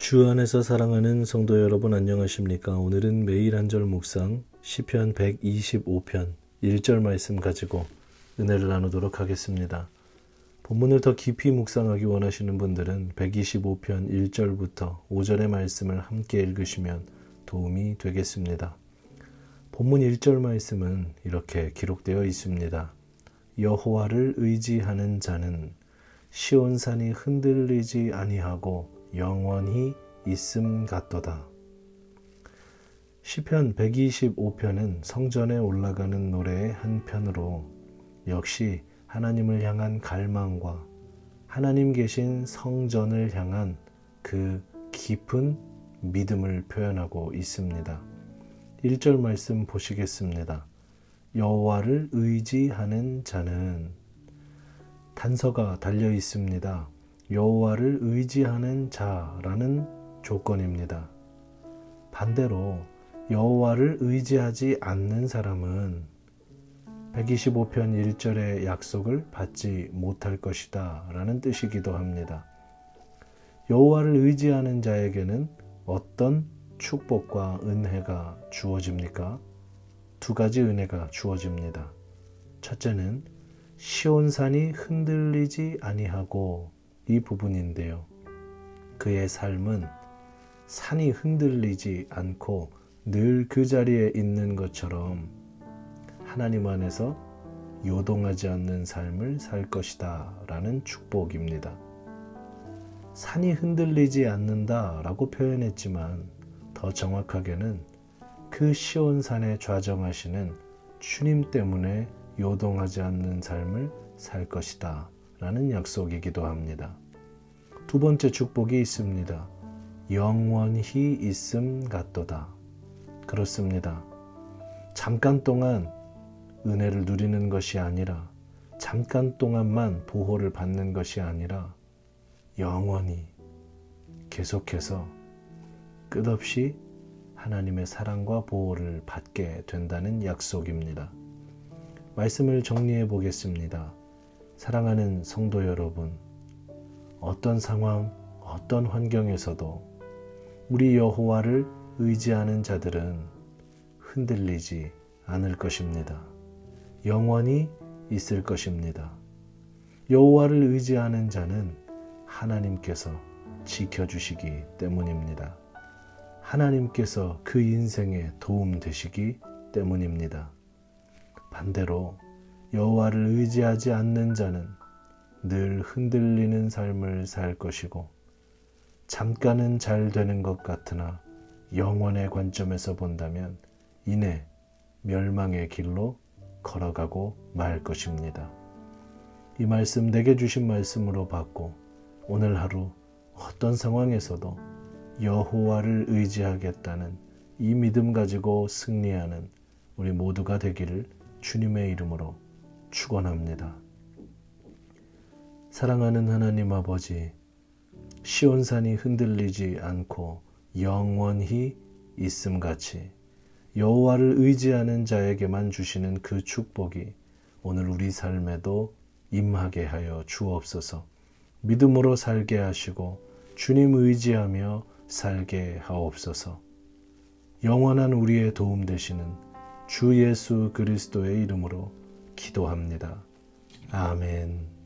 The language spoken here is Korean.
주 안에서 사랑하는 성도 여러분 안녕하십니까? 오늘은 매일 한 절 묵상 시편 125편 1절 말씀 가지고 은혜를 나누도록 하겠습니다. 본문을 더 깊이 묵상하기 원하시는 분들은 125편 1절부터 5절의 말씀을 함께 읽으시면 도움이 되겠습니다. 본문 1절 말씀은 이렇게 기록되어 있습니다. 여호와를 의지하는 자는 시온산이 흔들리지 아니하고 영원히 있음 같도다. 시편 125편은 성전에 올라가는 노래의 한 편으로 역시 하나님을 향한 갈망과 하나님 계신 성전을 향한 그 깊은 믿음을 표현하고 있습니다. 1절 말씀 보시겠습니다. 여호와를 의지하는 자는 단서가 달려 있습니다. 여호와를 의지하는 자라는 조건입니다. 반대로 여호와를 의지하지 않는 사람은 125편 1절의 약속을 받지 못할 것이다 라는 뜻이기도 합니다. 여호와를 의지하는 자에게는 어떤 축복과 은혜가 주어집니까? 두 가지 은혜가 주어집니다. 첫째는 시온산이 흔들리지 아니하고 이 부분인데요. 그의 삶은 산이 흔들리지 않고 늘 그 자리에 있는 것처럼 하나님 안에서 요동하지 않는 삶을 살 것이다 라는 축복입니다. 산이 흔들리지 않는다 라고 표현했지만 더 정확하게는 그 시온산에 좌정하시는 주님 때문에 요동하지 않는 삶을 살 것이다 라는 약속이기도 합니다. 두 번째 축복이 있습니다. 영원히 있음 같도다. 그렇습니다. 잠깐 동안 은혜를 누리는 것이 아니라 잠깐 동안만 보호를 받는 것이 아니라 영원히 계속해서 끝없이 하나님의 사랑과 보호를 받게 된다는 약속입니다. 말씀을 정리해 보겠습니다. 사랑하는 성도 여러분, 어떤 상황, 어떤 환경에서도 우리 여호와를 의지하는 자들은 흔들리지 않을 것입니다. 영원히 있을 것입니다. 여호와를 의지하는 자는 하나님께서 지켜주시기 때문입니다. 하나님께서 그 인생에 도움 되시기 때문입니다. 반대로 여호와를 의지하지 않는 자는 늘 흔들리는 삶을 살 것이고 잠깐은 잘 되는 것 같으나 영원의 관점에서 본다면 이내 멸망의 길로 걸어가고 말 것입니다. 이 말씀 내게 주신 말씀으로 받고 오늘 하루 어떤 상황에서도 여호와를 의지하겠다는 이 믿음 가지고 승리하는 우리 모두가 되기를 주님의 이름으로 축원합니다. 사랑하는 하나님 아버지, 시온산이 흔들리지 않고 영원히 있음같이 여호와를 의지하는 자에게만 주시는 그 축복이 오늘 우리 삶에도 임하게 하여 주옵소서. 믿음으로 살게 하시고 주님 의지하며 살게 하옵소서. 영원한 우리의 도움 되시는 주 예수 그리스도의 이름으로 기도합니다. 아멘.